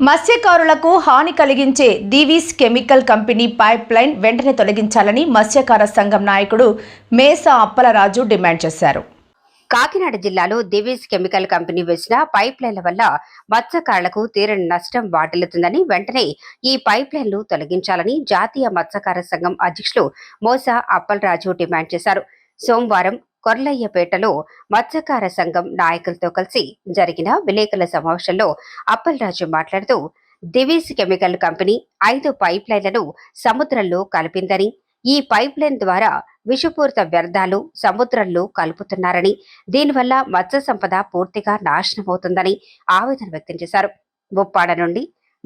మత్స్యకారులకు హాని కలిగించే Divi's chemical company pipe line వెంటనే తొలగించాలని మత్స్యకార సంఘం నాయకుడు మేసా అప్పలరాజు డిమాండ్ చేశారు. కాకినాడ జిల్లాలో దివీస్ కెమికల్ కంపెనీ వేసిన పైప్ లైన్ల వల్ల మత్స్యకారులకు తీరని నష్టం వాటిల్లుతుందని వెంటనే ఈ పైప్ లైన్లు తొలగించాలని జాతీయ మత్స్యకార సంఘం అధ్యక్షులు మోసా అప్పలరాజు డిమాండ్ చేశారు. సోమవారం కొర్లయ్యపేటలో మత్స్యకార సంఘం నాయకులతో కలిసి జరిగిన విలేకరుల సమావేశంలో అప్పలరాజు మాట్లాడుతూ దివీస్ కెమికల్ కంపెనీ ఐదు పైప్ లైన్లను సముద్రంలో కలిపిందని ఈ పైప్ లైన్ ద్వారా విషపూరిత వ్యర్థాలు సముద్రంలో కలుపుతున్నారని దీనివల్ల మత్స్య సంపద పూర్తిగా నాశనమవుతుందని ఆవేదన వ్యక్తం చేశారు. బొప్పాడ నుండి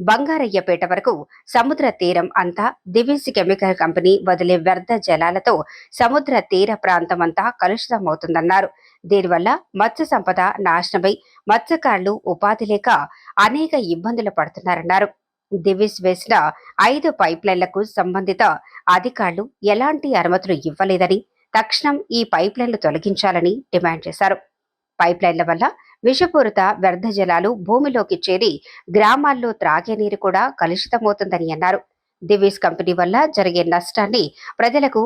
బంగారయ్యపేట వరకు సముద్ర తీరం అంతా దివిస్ కెమికల్ కంపెనీ వదిలే వ్యర్థ జలాలతో సముద్ర తీర ప్రాంతం అంతా కలుషితమవుతుందన్నారు. దీనివల్ల మత్స్య సంపద నాశనమై మత్స్యకారులు ఉపాధి లేక అనేక ఇబ్బందులు పడుతున్నారన్నారు. దివిస్ వేసిన ఐదు పైప్లైన్లకు సంబంధిత అధికారులు ఎలాంటి అనుమతులు ఇవ్వలేదని తక్షణం ఈ పైప్లైన్లు తొలగించాలని డిమాండ్ చేశారు. పైప్లైన్ల వల్ల విషపూరిత వ్యర్థ జలాలు భూమిలోకి చేరి గ్రామాల్లో త్రాగే నీరు కూడా కలుషితమవుతుందని అన్నారు. దివీస్ కంపెనీ వల్ల జరిగే నష్టాన్ని ప్రజలకు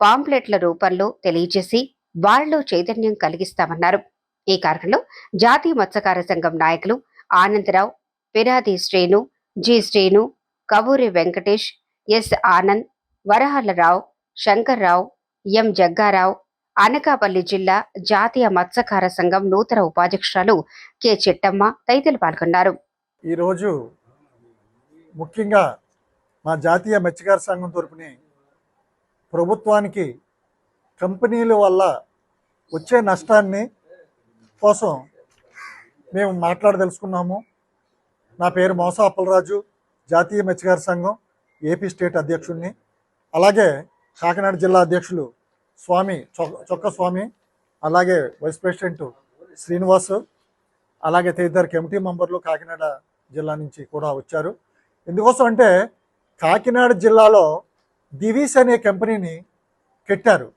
పాంప్లెట్ల రూపంలో తెలియజేసి వారిలో చైతన్యం కలిగిస్తామన్నారు. ఈ కార్యక్రమంలో జాతీయ మత్స్యకార సంఘం నాయకులు Anandarao Piradi Srenu G Srenu Kavuri Venkatesh S Anand Varahalarao Shankarrao M Jaggarao Anakapalli జిల్లా జాతీయ మత్స్యకార సంఘం నూతన ఉపాధ్యక్షురాలు కె. చిట్టమ్మ తదితరులు పాల్గొన్నారు. ఈరోజు ముఖ్యంగా మా జాతీయ మత్స్యకార సంఘం తరపుని ప్రభుత్వానికి కంపెనీల వల్ల వచ్చే నష్టాన్ని కోసం మేము మాట్లాడదలుచుకున్నాము. నా పేరు మోసా అప్పలరాజు జాతీయ మత్స్యకార సంఘం ఏపీ స్టేట్ అధ్యక్షుడిని. అలాగే కాకినాడ జిల్లా అధ్యక్షులు స్వామి చొ- చొక్క స్వామి అలాగే వైస్ ప్రెసిడెంట్ శ్రీనివాస్ అలాగే తదితర కమిటీ మెంబర్లు కాకినాడ జిల్లా నుంచి కూడా వచ్చారు. ఎందుకోసం అంటే కాకినాడ జిల్లాలో దివీస్ అనే కంపెనీని పెట్టారు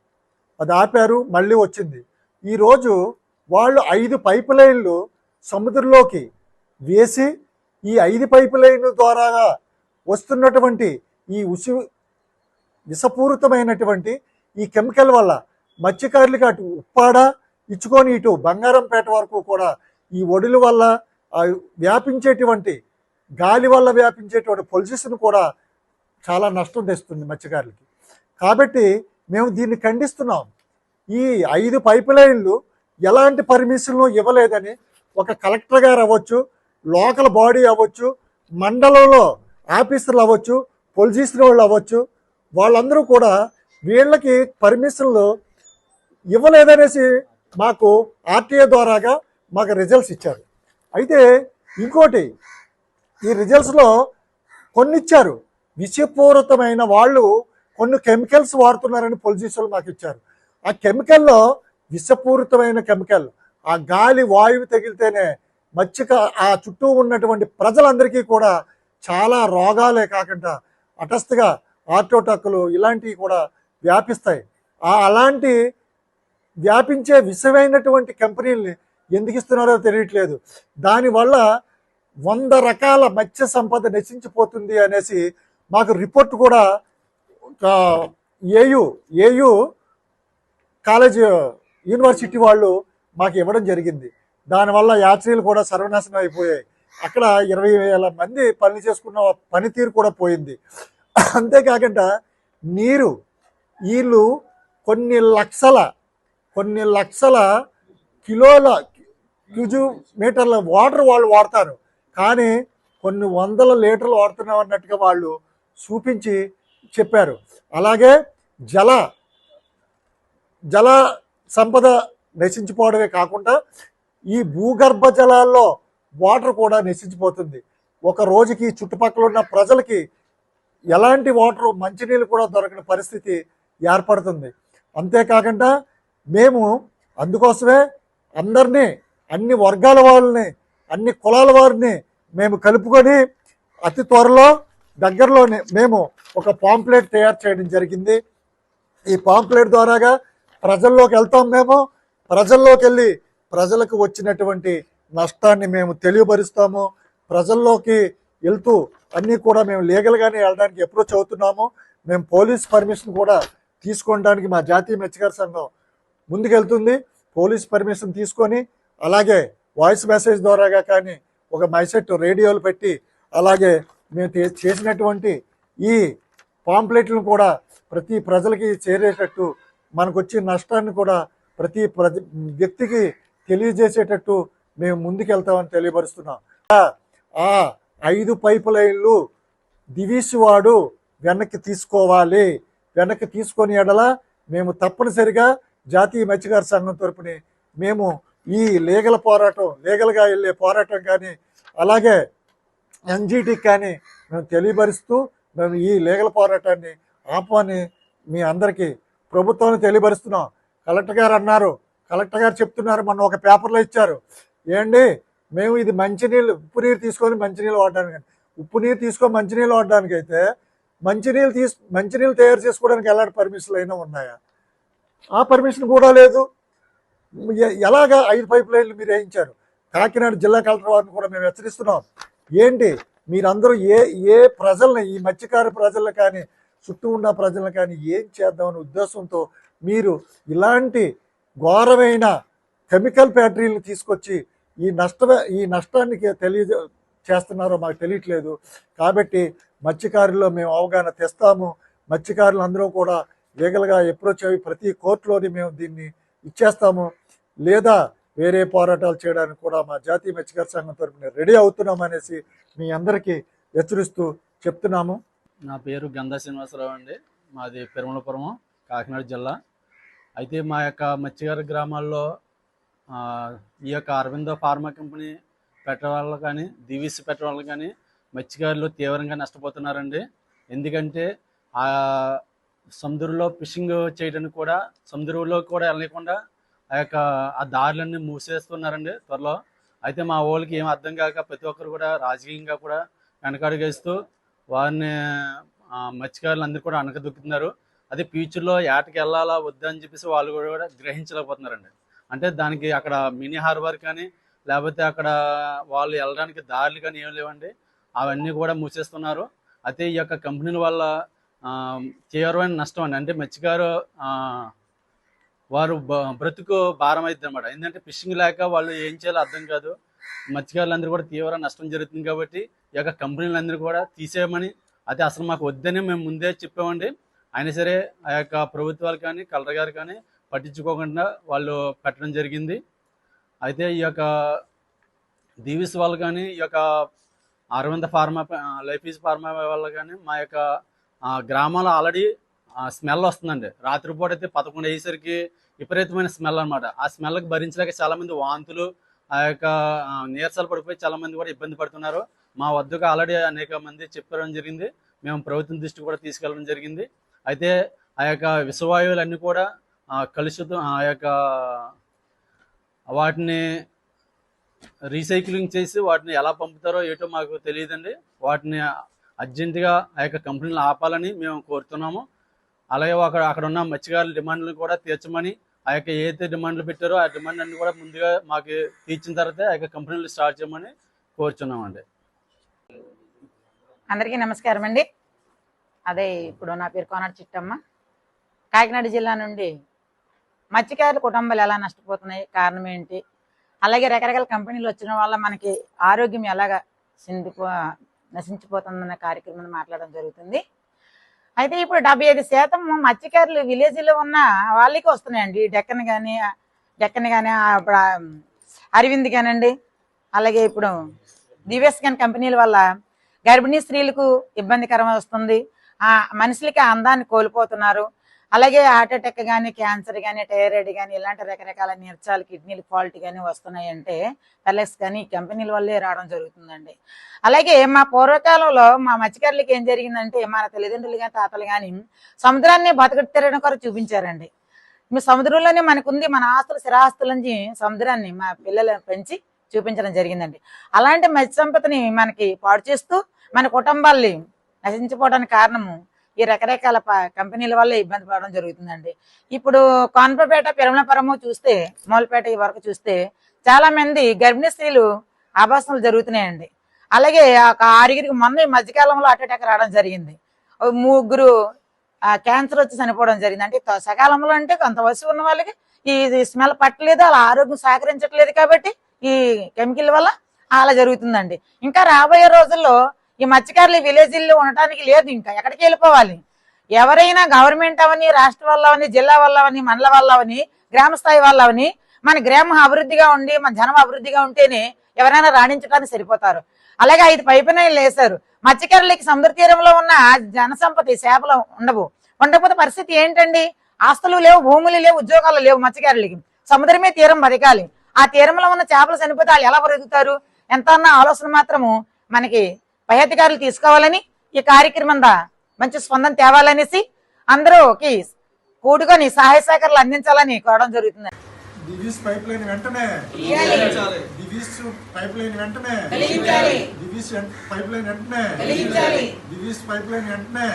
అది ఆపారు మళ్ళీ వచ్చింది. ఈరోజు వాళ్ళు ఐదు పైప్ లైన్లు సముద్రంలోకి వేసి ఈ ఐదు పైప్ లైన్ల ద్వారా వస్తున్నటువంటి ఈ ఉసి విషపూరితమైనటువంటి ఈ కెమికల్ వల్ల మత్స్యకారులకు అటు ఉప్పాడ ఇచ్చుకొని ఇటు బంగారంపేట వరకు కూడా ఈ ఒడిల వల్ల వ్యాపించేటువంటి గాలి వల్ల వ్యాపించేటువంటి పొల్యూషన్ కూడా చాలా నష్టం తెస్తుంది మత్స్యకారులకి. కాబట్టి మేము దీన్ని ఖండిస్తున్నాం. ఈ ఐదు పైప్ లైన్లు ఎలాంటి పర్మిషన్లు ఇవ్వలేదని ఒక కలెక్టర్ గారు అవ్వచ్చు లోకల్ బాడీ అవ్వచ్చు మండలంలో ఆఫీసర్లు అవ్వచ్చు పొలిటీషియన్ వాళ్ళు అవ్వచ్చు వాళ్ళందరూ కూడా వీళ్ళకి పర్మిషన్లు ఇవ్వలేదనేసి మాకు ఆర్టీఏ ద్వారాగా మాకు రిజల్ట్స్ ఇచ్చారు. అయితే ఇంకోటి ఈ రిజల్ట్స్లో కొన్ని ఇచ్చారు విషపూరితమైన వాళ్ళు కొన్ని కెమికల్స్ వాడుతున్నారని పొలిటీషియన్లు మాకు ఇచ్చారు. ఆ కెమికల్లో విషపూరితమైన కెమికల్ ఆ గాలి వాయువు తగిలితేనే మచ్చిక ఆ చుట్టూ ఉన్నటువంటి ప్రజలందరికీ కూడా చాలా రోగాలే కాకుండా అటస్తుగా ఆటోటక్కులు ఇలాంటివి కూడా వ్యాపిస్తాయి. ఆ అలాంటి వ్యాపించే విషమైనటువంటి కంపెనీల్ని ఎందుకు ఇస్తున్నారో తెలియట్లేదు. దానివల్ల వంద రకాల మత్స్య సంపద నశించిపోతుంది అనేసి మాకు రిపోర్ట్ కూడా ఏయు ఏయు కాలేజ్ యూనివర్సిటీ వాళ్ళు మాకు ఇవ్వడం జరిగింది. దానివల్ల యాత్రిలు కూడా సర్వనాశనం అయిపోయాయి. అక్కడ ఇరవై వేల మంది పని చేసుకున్న పనితీరు కూడా పోయింది. అంతేకాకుండా నీరు వీళ్ళు కొన్ని లక్షల కొన్ని లక్షల కిలోల క్యూజు మీటర్ల వాటర్ వాళ్ళు వాడతారు. కానీ కొన్ని వందల లీటర్లు వాడుతున్నాం అన్నట్టుగా వాళ్ళు చూపించి చెప్పారు. అలాగే జల జల సంపద నశించిపోవడమే కాకుండా ఈ భూగర్భ జలాల్లో వాటర్ కూడా నశించిపోతుంది. ఒక రోజుకి చుట్టుపక్కల ఉన్న ప్రజలకి ఎలాంటి వాటర్ మంచినీళ్ళు కూడా దొరకని పరిస్థితి ఏర్పడుతుంది. అంతేకాకుండా మేము అందుకోసమే అందరినీ అన్ని వర్గాల వాళ్ళని అన్ని కులాల వారిని మేము కలుపుకొని అతి త్వరలో దగ్గరలోనే మేము ఒక పాంప్లెట్ తయారు చేయడం జరిగింది. ఈ పాంప్లెట్ ద్వారాగా ప్రజల్లోకి వెళ్తాం మేము. ప్రజల్లోకి వెళ్ళి ప్రజలకు వచ్చినటువంటి నష్టాన్ని మేము తెలియపరుస్తాము. ప్రజల్లోకి వెళ్తూ అన్నీ కూడా మేము లీగల్గానే వెళ్ళడానికి అప్రోచ్ అవుతున్నాము. మేము పోలీస్ పర్మిషన్ కూడా తీసుకోవడానికి మా జాతీయ మత్స్యకార సంఘం ముందుకెళ్తుంది. పోలీస్ పర్మిషన్ తీసుకొని అలాగే వాయిస్ మెసేజ్ ద్వారాగా కానీ ఒక మైసెట్ రేడియోలు పెట్టి అలాగే మేము చేసినటువంటి ఈ పాంప్లెట్లను కూడా ప్రతి ప్రజలకి చేరేటట్టు మనకు వచ్చే నష్టాన్ని కూడా ప్రతి వ్యక్తికి తెలియజేసేటట్టు మేము ముందుకెళ్తామని తెలియపరుస్తున్నాం. ఆ- ఐదు పైపు లైన్లు దివీసివాడు వెనక్కి తీసుకోవాలి. వెనక్కి తీసుకొని ఎడల మేము తప్పనిసరిగా జాతీయ మత్స్యకార సంఘం తరపుని మేము ఈ లీగల పోరాటం లీగల్గా వెళ్ళే పోరాటం కానీ అలాగే ఎన్జిటికి కానీ మేము తెలియపరుస్తూ మేము ఈ లీగల పోరాటాన్ని ఆపని మీ అందరికీ ప్రభుత్వాన్ని తెలియపరుస్తున్నాం. కలెక్టర్ గారు అన్నారు. కలెక్టర్ గారు చెప్తున్నారు. మొన్న ఒక పేపర్లో ఇచ్చారు. ఏండి మేము ఇది మంచినీళ్ళు ఉప్పు నీరు తీసుకొని మంచినీళ్ళు వాడడానికి ఉప్పు నీరు తీసుకొని మంచినీళ్ళు వాడడానికి అయితే మంచినీళ్ళు తీసు మంచినీళ్ళు తయారు చేసుకోవడానికి ఎలాంటి పర్మిషన్లు అయినా ఉన్నాయా? ఆ పర్మిషన్ కూడా లేదు. ఎలాగా ఐదు పైప్ లైన్లు మీరు వేయించారు? కాకినాడ జిల్లా కలెక్టర్ వారిని కూడా మేము హెచ్చరిస్తున్నాం. ఏంటి? మీరందరూ ఏ ఏ ప్రజల్ని ఈ మత్స్యకార ప్రజలను కానీ చుట్టూ ఉన్న ప్రజలను కానీ ఏం చేద్దామనే ఉద్దేశంతో మీరు ఇలాంటి ఘోరమైన కెమికల్ ఫ్యాక్టరీలను తీసుకొచ్చి ఈ నష్ట ఈ నష్టానికి తెలియ చేస్తున్నారో మాకు తెలియట్లేదు. కాబట్టి మత్స్యకారుల్లో మేము అవగాహన తెస్తాము. మత్స్యకారులు అందరూ కూడా లీగల్గా అప్రోచ్ అయ్యి ప్రతి కోర్టులోని మేము దీన్ని ఇచ్చేస్తాము. లేదా వేరే పోరాటాలు చేయడానికి కూడా మా జాతీయ మత్స్యకార సంఘం తరఫున రెడీ అవుతున్నాం అనేసి మీ అందరికీ హెచ్చరిస్తూ చెప్తున్నాము. నా పేరు గంధా శ్రీనివాసరావు అండి. మాది పెరుమలపురం కాకినాడ జిల్లా. అయితే మా యొక్క మత్స్యకార గ్రామాల్లో ఈ యొక్క అరవిందో ఫార్మా కంపెనీ పెట్టడం వల్ల కానీ దివిసి పెట్టడం వల్ల కానీ మత్స్యకారులు తీవ్రంగా నష్టపోతున్నారండి. ఎందుకంటే ఆ సముద్రంలో ఫిషింగ్ చేయడానికి కూడా సముద్రంలో కూడా వెళ్ళకుండా ఆ యొక్క ఆ దారులన్నీ మూసేస్తున్నారండి త్వరలో. అయితే మా వాళ్ళకి ఏం అర్థం కాక ప్రతి ఒక్కరు కూడా రాజకీయంగా కూడా వెనకడుగేస్తూ వారిని ఆ, మత్స్యకారులు అందరూ కూడా అనకదొక్కుతున్నారు అదే ఫ్యూచర్లో ఏటకి వెళ్ళాలా వద్దా అని చెప్పేసి వాళ్ళు కూడా కూడా గ్రహించలేకపోతున్నారండి. అంటే దానికి అక్కడ మినీ హార్బర్ కానీ లేకపోతే అక్కడ వాళ్ళు వెళ్ళడానికి దారులు కానీ ఏం లేవండి. అవన్నీ కూడా మూసేస్తున్నారు. అయితే ఈ యొక్క కంపెనీల వల్ల తీవ్రమైన నష్టం అండి. అంటే మత్స్యకారు వారు బ- బ్రతుకు భారం అవుతుంది అనమాట ఎందుకంటే ఫిషింగ్ లేక వాళ్ళు ఏం చేయాలో అర్థం కాదు. మత్స్యకారులందరూ కూడా తీవ్ర నష్టం జరుగుతుంది కాబట్టి ఈ యొక్క కంపెనీలందరూ కూడా తీసేయమని అయితే అసలు మాకు వద్దని మేము ముందే చెప్పామండి. అయినా సరే ఆ యొక్క ప్రభుత్వాలు కానీ కలెక్టర్ గారు కానీ పట్టించుకోకుండా వాళ్ళు పెట్టడం జరిగింది. అయితే ఈ యొక్క దీవిస్ వాళ్ళు కానీ ఈ యొక్క అరవింద ఫార్మా లైఫ్ ఫార్మా వాళ్ళు కానీ మా యొక్క గ్రామాలు ఆల్రెడీ స్మెల్ వస్తుందండి. రాత్రిపూట అయితే పదకొండు అయ్యేసరికి విపరీతమైన స్మెల్ అనమాట ఆ స్మెల్కి భరించలేక చాలా మంది వాంతులు ఆ యొక్క నీరసాలు పడిపోయి చాలా మంది కూడా ఇబ్బంది పడుతున్నారు. మా వద్దకు ఆల్రెడీ అనేక మంది చెప్పడం జరిగింది. మేము ప్రభుత్వం దృష్టి కూడా తీసుకెళ్ళడం జరిగింది. అయితే ఆ యొక్క విషవాయువులన్నీ కూడా కలుషితం ఆ యొక్క వాటిని రీసైక్లింగ్ చేసి వాటిని ఎలా పంపుతారో ఏటో మాకు తెలియదండి. వాటిని అర్జెంటుగా ఆ యొక్క కంపెనీలు ఆపాలని మేము కోరుతున్నాము. అలాగే అక్కడ అక్కడ ఉన్న మత్స్యకారుల డిమాండ్లు కూడా తీర్చమని ఆ యొక్క ఏదైతే డిమాండ్లు పెట్టారో ఆ డిమాండ్ అన్ని కూడా ముందుగా మాకు తీర్చిన తర్వాత ఆ యొక్క కంపెనీలు స్టార్ట్ చేయమని కోరుచున్నామండి. అందరికీ నమస్కారం అండి. అదే ఇప్పుడు నా పేరు కోనాడు చిట్టమ్మ. కాకినాడ జిల్లా నుండి మత్స్యకారుల కుటుంబాలు ఎలా నష్టపోతున్నాయి కారణం ఏంటి అలాగే రకరకాల కంపెనీలు వచ్చిన వల్ల మనకి ఆరోగ్యం ఎలాగ సిందిపో నశించిపోతుందన్న కార్యక్రమం మాట్లాడడం జరుగుతుంది. అయితే ఇప్పుడు డెబ్బై ఐదు శాతం మత్స్యకారులు విలేజ్లో ఉన్న వాళ్ళకి వస్తున్నాయండి. డెక్కన్ కానీ డెక్కన్ కానీ ఇప్పుడు అరవింద్ కానండి అలాగే ఇప్పుడు దివ్యస్ కానీ కంపెనీల వల్ల గర్భిణీ స్త్రీలకు ఇబ్బందికరం వస్తుంది. ఆ మనుషులకి అందాన్ని కోల్పోతున్నారు. అలాగే హార్ట్ అటాక్ కానీ క్యాన్సర్ కానీ థైరాయిడ్ కానీ ఇలాంటి రకరకాల నిర్చాలు కిడ్నీలు ఫాల్ట్ కానీ వస్తున్నాయంటే పెల్లెక్స్ కానీ కంపెనీల వల్లే రావడం జరుగుతుందండి. అలాగే మా పూర్వకాలంలో మా మత్స్యకారులకి ఏం జరిగిందంటే మన తల్లిదండ్రులు కానీ తాతలు కానీ సముద్రాన్ని బతకటి తిరగడం కొరకు చూపించారండి. మీ సముద్రంలోనే మనకుంది మన ఆస్తులు స్థిరాస్తుల నుంచి సముద్రాన్ని మా పిల్లలు పెంచి చూపించడం జరిగిందండి. అలాంటి మత్స్య సంపదని మనకి పాడు చేస్తూ మన కుటుంబాల్ని నశించిపోవడానికి కారణము ఈ రకరకాల కంపెనీల వల్ల ఇబ్బంది పడడం జరుగుతుందండి. ఇప్పుడు కాన్పపేట పిరమలపురము చూస్తే మూలపేట ఈ వరకు చూస్తే చాలా మంది గర్భిణీ స్త్రీలు ఆభాసనలు జరుగుతున్నాయండి. అలాగే ఒక ఆరుగురికి మొన్న ఈ మధ్యకాలంలో హార్ట్ అటాక్ రావడం జరిగింది. ముగ్గురు క్యాన్సర్ వచ్చి చనిపోవడం జరిగింది. అంటే సకాలంలో అంటే కొంత వయసు ఉన్న వాళ్ళకి ఈ స్మెల్ పట్టలేదు అలా ఆరోగ్యం సహకరించట్లేదు కాబట్టి ఈ కెమికల్ వల్ల అలా జరుగుతుందండి. ఇంకా రాబోయే రోజుల్లో ఈ మత్స్యకారులు విలేజ్ల్లో ఉండటానికి లేదు ఇంకా. ఎక్కడికి వెళ్ళిపోవాలి? ఎవరైనా గవర్నమెంట్ అవని రాష్ట్ర వల్ల అవని జిల్లా వల్ల అవని మండల వల్ల అవని గ్రామ స్థాయి వల్ల అవని మన గ్రామం అభివృద్ధిగా ఉండి మన జనం అభివృద్ధిగా ఉంటేనే ఎవరైనా రాణించడానికి సరిపోతారు. అలాగే ఐదు పైపునైలు వేశారు మత్స్యకారులకి సముద్ర తీరంలో ఉన్న జనసంపత్తి చేపలు ఉండవు. ఉండకపోతే పరిస్థితి ఏంటండి? ఆస్తులు లేవు భూములు లేవు ఉద్యోగాలు లేవు మత్స్యకారులకి. సముద్రమే తీరం బతకాలి. ఆ తీరంలో ఉన్న చేపలు చనిపోతే వాళ్ళు ఎలా బ్రతుకుతారు? ఎంత అన్న ఆలోచన మాత్రము మనకి పై అధికారులు తీసుకోవాలని ఈ కార్యక్రమం మంచి స్పందన తేవాలనేసి అందరూకి కూడుకొని సహాయ సహకారాలు అందించాలని కోరడం జరుగుతుంది. దివీస్ పైప్ లైన్ వెంటనే దివీస్ పైప్ లైన్ వెంటనే దివీస్ పైప్ లైన్ వెంటనే దివీస్ పైప్ లైన్ వెంటనే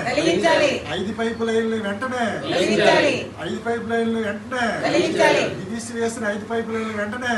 ఐదు పైప్ లైన్లు వెంటనే ఐదు పైప్ లైన్లు వెంటనే దివీస్ వేసిన ఐదు పైప్ లైన్లు వెంటనే